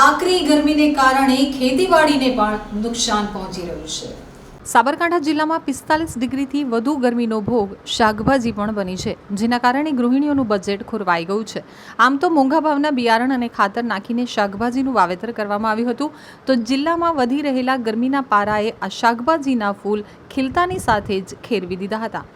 આકરી ગરમીને કારણે ખેતીવાડીને પણ નુકસાન પહોંચી રહ્યું છે. સાબરકાંઠા જિલ્લામાં પિસ્તાલીસ ડિગ્રીથી વધુ ગરમીનો ભોગ શાકભાજી પણ બની છે, જેના કારણે ગૃહિણીઓનું બજેટ ખોરવાઈ ગયું છે. આમ તો મોંઘા ભાવના બિયારણ અને ખાતર નાખીને શાકભાજીનું વાવેતર કરવામાં આવ્યું હતું. તો જિલ્લામાં વધી રહેલા ગરમીના પારાએ આ શાકભાજીના ફૂલ ખીલતાની સાથે જ ખેરવી દીધા હતા.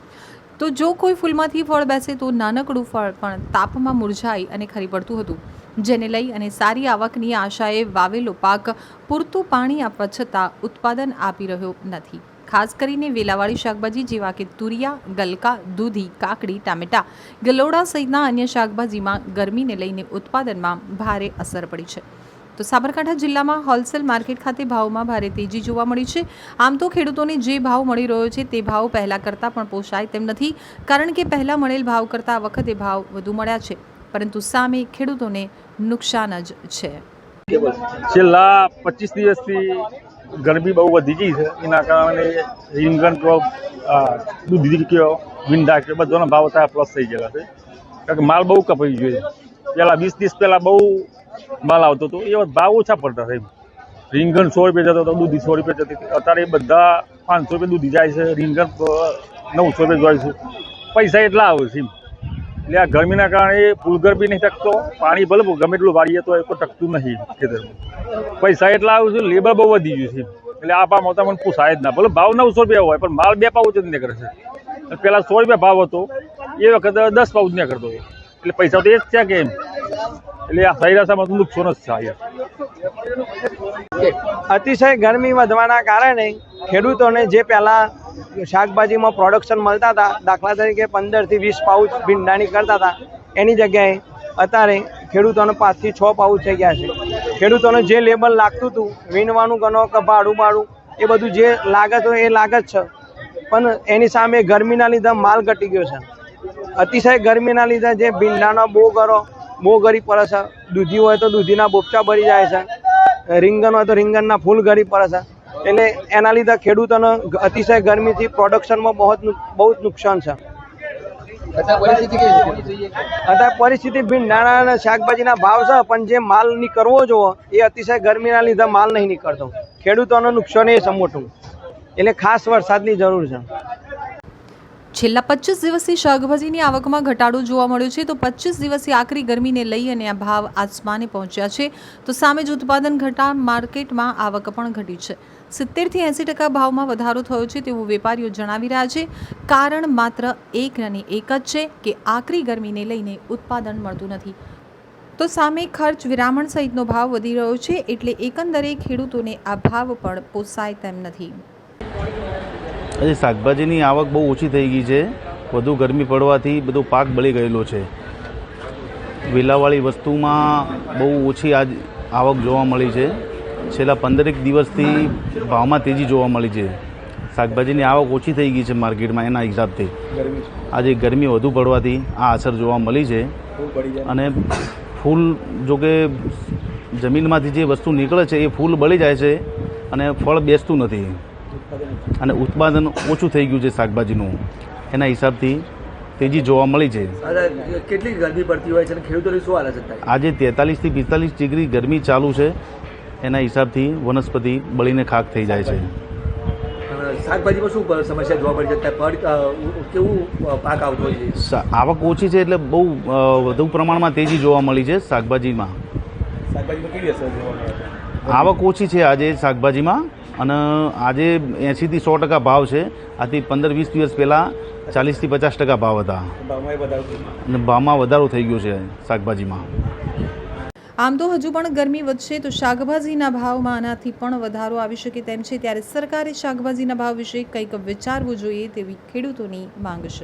તો જો કોઈ ફૂલમાંથી ફળ બેસે તો નાનકડું ફળ પણ તાપમાં મુરઝાઈ અને ખરી પડતું હતું. જેને લઈ અને સારી આવકની આશાએ વાવેલો પાક પૂરતું પાણી આપવા છતાં ઉત્પાદન આપી રહ્યો નથી. ખાસ કરીને વેલાવાળી શાકભાજી જેવા કે તુરિયા, ગલકા, દૂધી, કાકડી, ટામેટા, ગલોડા સહિતના અન્ય શાકભાજીમાં ગરમીને લઈને ઉત્પાદનમાં ભારે અસર પડી છે. તો સાબરકાંઠા જિલ્લામાં હોલસેલ માર્કેટ ખાતે ભાવમાં ભારે તેજી જોવા મળી છે. આમ તો ખેડૂતોને જે ભાવ મળી રહ્યો છે તે ભાવ પહેલાં કરતાં પણ પોષાય તેમ નથી, કારણ કે પહેલાં મળેલ ભાવ કરતાં વખતે ભાવ વધુ મળ્યા છે. પરંતુ સામે ખેડૂતોને નુકસાન જ છે. છેલ્લા પચીસ દિવસથી ગરમી બહુ વધી ગઈ છે. એના કારણે રીંગણ કયો દૂધ કયો ભીંડા કયો બધાનો ભાવ અત્યારે પ્લસ થઈ ગયેલા છે. કારણ કે માલ બહુ કપાઈ છે. પહેલાં વીસ દિવસ પહેલાં બહુ માલ આવતો હતો. એ ભાવ ઓછા પડતા થાય રીંગણ સો રૂપિયા જતો હતો, દૂધી સો રૂપિયા જતી અત્યારે બધા પાંચસો રૂપિયા દૂધી જાય છે. રીંગણ નવસો રૂપિયા જાય છે. પૈસા એટલા આવે છે એમ. એટલે આ ગરમીના કારણે ફૂલગર બી નહીં ટકતો, પાણી ભલે ગમે એટલું વાળીએ તો એ કોઈ ટકતું નહીં ખેતરમાં. પૈસા એટલા આવ્યું છે લેબર બહુ વધી ગયું છે. એટલે આ ભાવ મોટા મને પૂછાય જ ના. ભલે ભાવ નવસો રૂપિયા હોય, પણ માલ બે પાઉચ જ નીકળે છે. પહેલા સો રૂપિયા ભાવ હતો, એ વખતે દસ પાઉચ જ નીકળતો. એટલે પૈસા તો એ જ છે કે એમ. એટલે આ સૈરાસામાં તો નુકસાન જ છે અહીંયા. અતિશય ગરમી વધવાના કારણે ખેડૂતોને જે પહેલાં શાકભાજીમાં પ્રોડક્શન મળતા હતા, દાખલા તરીકે પંદરથી વીસ પાઉચ ભીંડાની કરતા હતા, એની જગ્યાએ અત્યારે ખેડૂતોને પાંચથી છ પાઉચ થઈ ગયા છે. ખેડૂતોને જે લેબર લાગતું હતું, વીણવાનું ગણો કે ભાડું ભાડું એ બધું જે લાગત હોય એ લાગત છે. પણ એની સામે ગરમીના લીધે માલ ઘટી ગયો છે. અતિશય ગરમીના લીધે જે ભીંડાનો બહુ ગરો બહુ ગરી પડે છે દૂધી હોય તો દૂધીના બોપચા ભરી જાય છે. રીંગણ હોય તો રીંગણના ફૂલ ગરી પડે છે. એટલે એના લીધે ખેડૂતોને અતિશય ગરમીથી પ્રોડક્શનમાં બહુ બહુ જ નુકસાન છે. અત્યારે પરિસ્થિતિ ભીન અને શાકભાજીના ભાવ છે પણ જે માલ નીકળવો જોવો એ અતિશય ગરમીના લીધે માલ નહીં નીકળતો. ખેડૂતોનું નુકસાન એ છે મોટું. એટલે ખાસ વરસાદની જરૂર છે. છેલ્લા પચીસ દિવસથી શાકભાજીની આવકમાં ઘટાડો જોવા મળ્યો છે, તો પચીસ દિવસથી આકરી ગરમીને લઈ અને આ ભાવ આસમાને પહોંચ્યા છે. તો સામે જ ઉત્પાદન ઘટા માર્કેટમાં આવક પણ ઘટી છે. સિત્તેરથી એંસી ટકા ભાવમાં વધારો થયો છે તેવું વેપારીઓ જણાવી રહ્યા છે. કારણ માત્ર એક અને એક જ છે કે આકરી ગરમીને લઈને ઉત્પાદન મળતું નથી. તો સામે ખર્ચ વિરામણ સહિતનો ભાવ વધી રહ્યો છે, એટલે એકંદરે ખેડૂતોને આ ભાવ પણ પોસાય તેમ નથી. આજે શાકભાજીની આવક બહુ ઓછી થઈ ગઈ છે. વધુ ગરમી પડવાથી બધો પાક બળી ગયેલો છે. વેલાવાળી વસ્તુમાં બહુ ઓછી આજ આવક જોવા મળી છે. છેલ્લા પંદરેક દિવસથી ભાવમાં તેજી જોવા મળી છે. શાકભાજીની આવક ઓછી થઈ ગઈ છે માર્કેટમાં એના હિસાબથી. આજે ગરમી વધુ પડવાથી આ અસર જોવા મળી છે. અને ફૂલ જો કે જમીનમાંથી જે વસ્તુ નીકળે છે એ ફૂલ બળી જાય છે અને ફળ બેસતું નથી. અને ઉત્પાદન ઓછું થઈ ગયું છે શાકભાજીનું. એના હિસાબથી તેજી જોવા મળી છે. કેટલી ગરમી પડતી હોય છે અને ખેડૂતોની શું હાલત આજે તેતાલીસથી પિસ્તાલીસ ડિગ્રી ગરમી ચાલુ છે. એના હિસાબથી વનસ્પતિ બળીને ખાક થઈ જાય છે. શાકભાજીમાં શું સમસ્યા જોવા મળી પડ કેવું પાક આવતો હોય આવક ઓછી છે એટલે બહુ વધુ પ્રમાણમાં તેજી જોવા મળી છે શાકભાજીમાં. શાકભાજીમાં કેવી અસર જોવા આવક ઓછી છે આજે શાકભાજીમાં. અને આજે એંશીથી સો ટકા ભાવ છે. આથી પંદર વીસ દિવસ પહેલાં ચાલીસથી પચાસ ટકા ભાવ હતા. અને ભાવમાં વધારો થઈ ગયો છે શાકભાજીમાં. આમ તો હજુ પણ ગરમી વધશે તો શાકભાજીના ભાવમાં આનાથી પણ વધારો આવી શકે તેમ છે. ત્યારે સરકારે શાકભાજીના ભાવ વિશે કંઈક વિચારવું જોઈએ તેવી ખેડૂતોની માંગ છે.